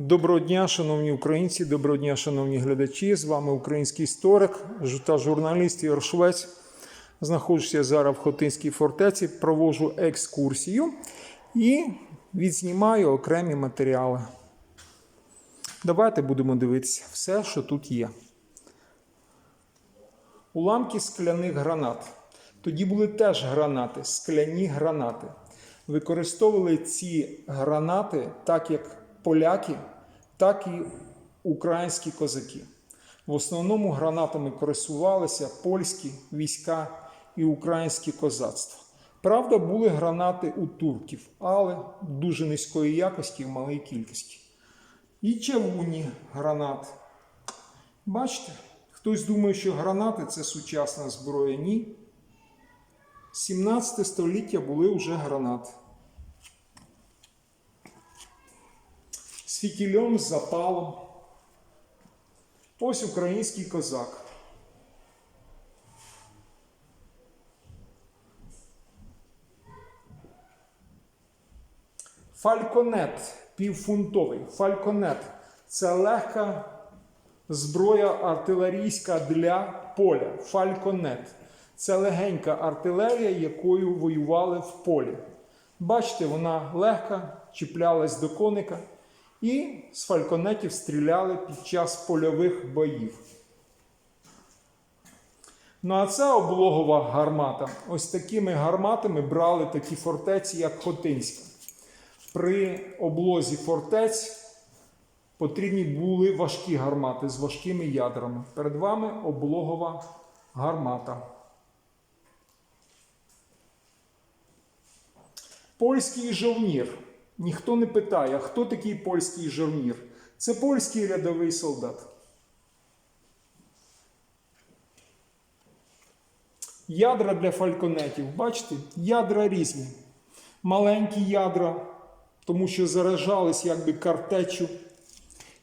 Доброго дня, шановні українці, доброго дня, шановні глядачі. З вами український історик та журналіст Ігор Швець. Знаходжуся зараз в Хотинській фортеці, проводжу екскурсію і відзнімаю окремі матеріали. Давайте будемо дивитися все, що тут є. Уламки скляних гранат. Тоді були теж гранати, скляні гранати. Використовували ці гранати так як поляки, так і українські козаки. В основному гранатами користувалися польські війська і українське козацтво. Правда, були гранати у турків, але дуже низької якості в малій кількості. І чавуні гранат. Бачите, хтось думає, що гранати це сучасна зброя. Ні. 17 століття були вже гранати. З з запалом. Ось український козак. Фальконет півфунтовий. Фальконет це легка зброя артилерійська для поля. Фальконет. Це легенька артилерія, якою воювали в полі. Бачите, вона легка, чіплялась до коника і з фальконетів стріляли під час польових боїв. Ну а це облогова гармата. Ось такими гарматами брали такі фортеці, як Хотинська. При облозі фортець потрібні були важкі гармати з важкими ядрами. Перед вами облогова гармата. Польський жовнір. Ніхто не питає, хто такий польський жовнір? Це польський рядовий солдат. Ядра для фальконетів. Бачите? Ядра різні. Маленькі ядра, тому що заражались якби картечю.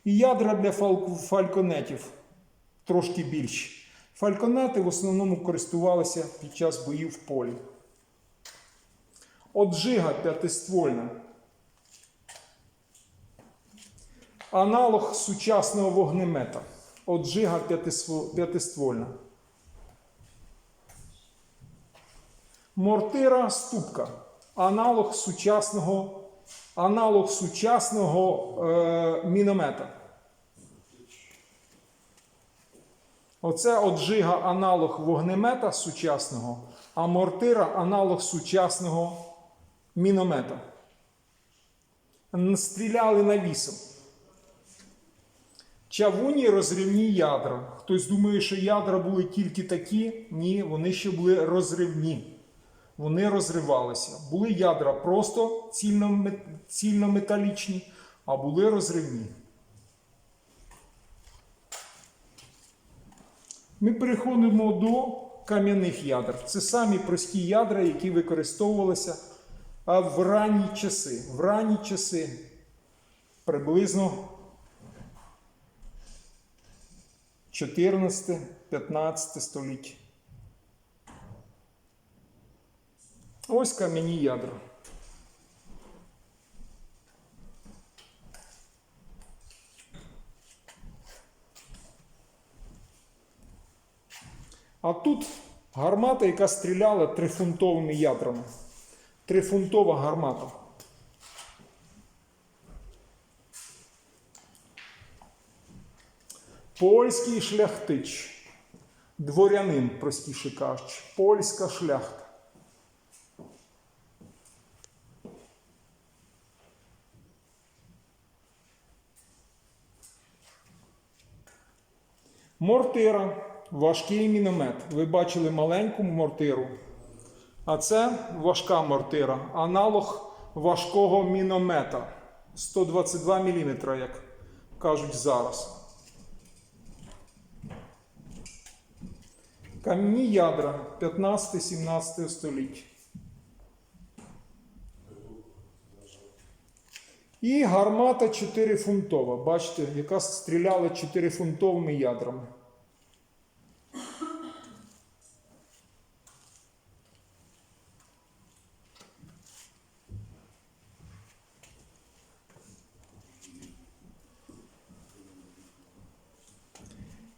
І ядра для фальконетів трошки більші. Фальконети в основному користувалися під час боїв в полі. Оджига п'ятиствольна. Аналог сучасного вогнемета. Оджига п'ятиствольна. Мортира ступка. Аналог сучасного, аналог сучасного е, міномета. Оце оджига аналог вогнемета сучасного, а мортира аналог сучасного міномета. Стріляли навісом. Чавуні розривні ядра. Хтось думає, що ядра були тільки такі. Ні, вони ще були розривні. Вони розривалися. Були ядра просто цільноме- цільнометалічні, а були розривні. Ми переходимо до кам'яних ядер. Це самі прості ядра, які використовувалися в ранні часи. В ранні часи приблизно 14-15 століття. Ось кам'яні ядра. А тут гармата, яка стріляла трифунтовими ядрами. Трифунтова гармата. Польський шляхтич. Дворянин, простіше кажучи. Польська шляхта. Мортира, важкий міномет. Ви бачили маленьку мортиру. А це важка мортира, аналог важкого міномета. 122 мм, як кажуть зараз. Камні ядра 15-17 століття. І гармата 4 фунтова. Бачите, яка стріляла 4 фунтовими ядрами.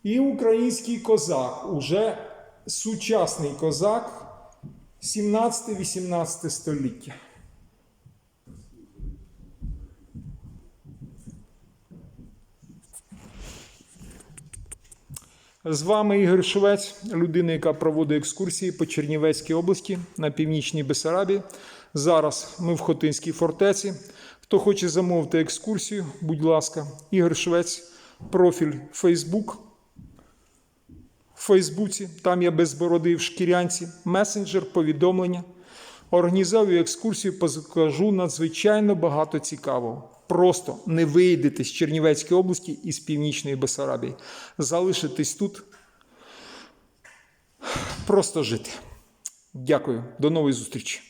І український козак уже сучасний козак 17-18 століття. З вами Ігор Швець, людина, яка проводить екскурсії по Чернівецькій області на північній Бесарабі. Зараз ми в Хотинській фортеці. Хто хоче замовити екскурсію, будь ласка, Ігор Швець, профіль Facebook. В Фейсбуці, там я без бороди в шкірянці, месенджер, повідомлення. Організовую екскурсію, покажу надзвичайно багато цікавого. Просто не вийдете з Чернівецької області і з Північної Бесарабії. Залишитись тут. Просто жити. Дякую. До нової зустрічі.